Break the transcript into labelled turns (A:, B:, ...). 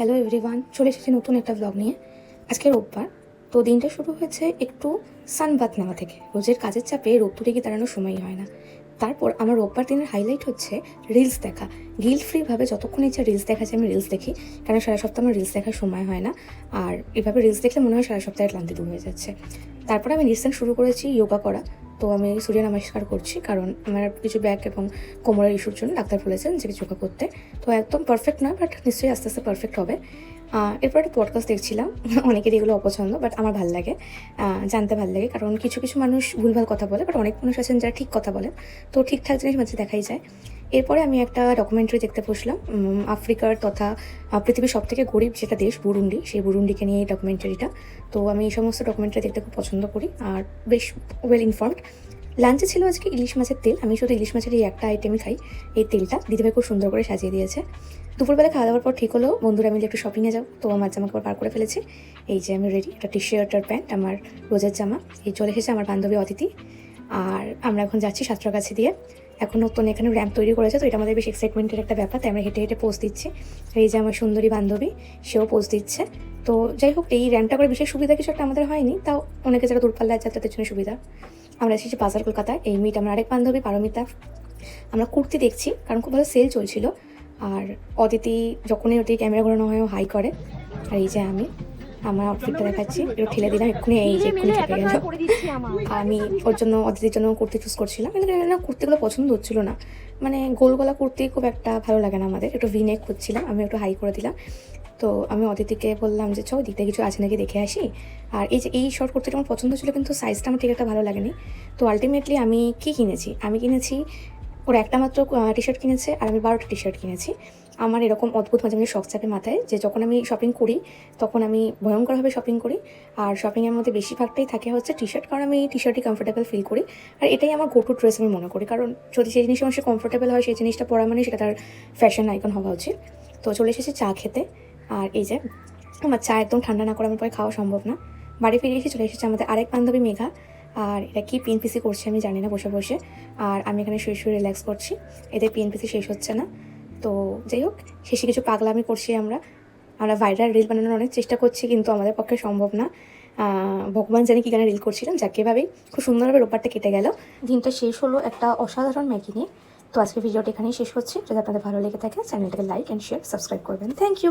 A: Hello everyone চলে এসেছি নতুন একটা ব্লগ নিয়ে। আজকে রোববার, তো দিনটা শুরু হয়েছে একটু সানবাত নেওয়া থেকে। রোজের কাজের চাপে রোদ্দুরে গিয়ে দাঁড়ানোর সময়ই হয় না। তারপর আমার রোববার দিনের হাইলাইট হচ্ছে রিলস দেখা। গিল্ট ফ্রিভাবে যতক্ষণ ইচ্ছা রিলস দেখা যায়, আমি রিলস দেখি। কারণ সারা সপ্তাহ আমার রিলস দেখার সময় হয় না। আর এভাবে রিলস দেখলে মনে হয় সারা সপ্তাহে ক্লান্তি দূর হয়ে যাচ্ছে। তারপরে আমি রিসেন্ট শুরু করেছি যোগা করা। তো আমি সূর্য নমস্কার করছি, কারণ আমার কিছু ব্যাক এবং কোমরের ইস্যুর জন্য ডাক্তার বলেছেন যে যোগা করতে। তো একদম পারফেক্ট নয় বাট নিশ্চয়ই আস্তে আস্তে পারফেক্ট হবে। এরপর একটা পডকাস্ট দেখছিলাম, অনেকেরই এগুলো অপছন্দ বাট আমার ভালো লাগে। জানতে ভালো লাগে, কারণ কিছু কিছু মানুষ ভুলভাল কথা বলে বাট অনেক মানুষ আছেন যারা ঠিক কথা বলে তো ঠিকঠাক জিনিস মাঝে দেখাই যায়। এরপরে আমি একটা ডকুমেন্টারি দেখতে বসলাম আফ্রিকার তথা পৃথিবীর সব থেকে গরিব যেটা দেশ, বুরুন্ডি। সেই বুরুন্ডিকে নিয়ে এই ডকুমেন্টারিটা তো আমি এই সমস্ত ডকুমেন্টারি দেখতে খুব পছন্দ করি আর বেশ ওয়েল ইনফর্মড লাঞ্চে ছিল আজকে ইলিশ মাছের তেল। আমি শুধু ইলিশ মাছের এই একটা আইটেমই খাই। এই তেলটা দিদিভাই খুব সুন্দর করে সাজিয়ে দিয়েছে। দুপুরবেলা খাওয়া দাওয়ার পর ঠিক হলো। বন্ধুরা মিলে একটু শপিংয়ে যাও। তো আমার জামা কাপড় পার করে ফেলেছি। এই যে আমি রেডি একটা টি শার্ট আর প্যান্ট আমার রোজের জামা। এই চলে এসেছে আমার বান্ধবী অতিথি। আর আমরা এখন যাচ্ছি সাঁতরাগাছি দিয়ে। এখন নতুন এখানে র্যাম্প তৈরি করেছে, তো এটা আমাদের বেশ এক্সাইটমেন্টের একটা ব্যাপার, তাই আমরা হেঁটে হেঁটে পোস্ট দিচ্ছি। এই যে আমার সুন্দরী বান্ধবী, সেও পোস্ট দিচ্ছে। তো যাই হোক, এই র্যাম্পটা করে বিশেষ সুবিধা কিছু একটা আমাদের হয়নি, তাও অনেকে যারা দূরপাল্লায় যাতায়াতের জন্য সুবিধা। আমরা এসেছি বাজার কলকাতায়, এই মিট আমার আরেক বান্ধবী, পারমিতা। আমরা কুর্তি দেখছি, কারণ খুব ভালো সেল চলছিল। আর অদিতি, যখনই ওটি ক্যামেরা ঘোরানো হয় হাই করে। আর এই যে আমি। আমার আউটফিটটা দেখাচ্ছি। একটু ঠেলে দিলাম এক্ষুনি এই যে এক্ষুনি ঠেকে গেল আমি ওর জন্য অদিতির জন্য কুর্তি চুজ করছিলাম। কিন্তু না কুর্তিগুলো পছন্দ হচ্ছিল না। মানে গোল গলা কুর্তি খুব একটা ভালো লাগে না আমাদের। একটু ভি নেক খুঁজছিলাম আমি একটু হাই করে দিলাম। তো আমি অদিতিকে বললাম যে চো দিকটা কিছু আছে নাকি দেখে আসি? আর এই যে এই শর্ট কুর্তিটা আমার পছন্দ ছিল কিন্তু সাইজটা আমার ঠিক একটা ভালো লাগেনি। তো আলটিমেটলি আমি কি কিনেছি? আমি কিনেছি ওর একটা মাত্র টি শার্ট কিনেছে আর আমি বারোটা টি শার্ট কিনেছি। আমার এরকম অদ্ভুত মাঝে মাঝে শখ চাপে মাথায় যে যখন আমি শপিং করি, তখন আমি ভয়ঙ্করভাবে শপিং করি। আর শপিংয়ের মধ্যে বেশিরভাগটাই থাকে হচ্ছে টি শার্ট কারণ আমি টি শার্টই কমফোর্টেবল ফিল করি। আর এটাই আমার গো টু ড্রেস আমি মনে করি। কারণ যদি সেই জিনিস আমার কমফোর্টেবল হয়, সেই জিনিসটা পরা মানে সেটা তার ফ্যাশন আইকন হওয়া উচিত। তো চলে এসেছি চা খেতে। আর এই যে, আমার চা একদম ঠান্ডা না করে আমার পরে খাওয়া সম্ভব না। বাড়ি ফিরে এসে চলে এসেছে আমাদের আরেক বান্ধবী মেঘা। আর এটা কি পিএনপিসি করছে আমি জানি না বসে বসে। আর আমি এখানে শুয়ে শুয়ে রিল্যাক্স করছি। এদের পিএনপিসি শেষ হচ্ছে না। তো যাই হোক, শেষে কিছু পাগলামি করছি আমরা। আমরা ভাইরাল রিল বানানোর অনেক চেষ্টা করছি, কিন্তু আমাদের পক্ষে সম্ভব না। ভগবান জানি কি গানে রিল করছিলাম, যাকে এভাবেই। খুব সুন্দরভাবে রোপারটা কেটে গেল। দিনটা শেষ হলো একটা অসাধারণ ম্যাগি নিয়ে। তো আজকে ভিডিওটা এখানেই শেষ হচ্ছে যদি আপনাদের ভালো লেগে থাকে চ্যানেলটাকে লাইক অ্যান্ড শেয়ার সাবস্ক্রাইব করবেন। Thank you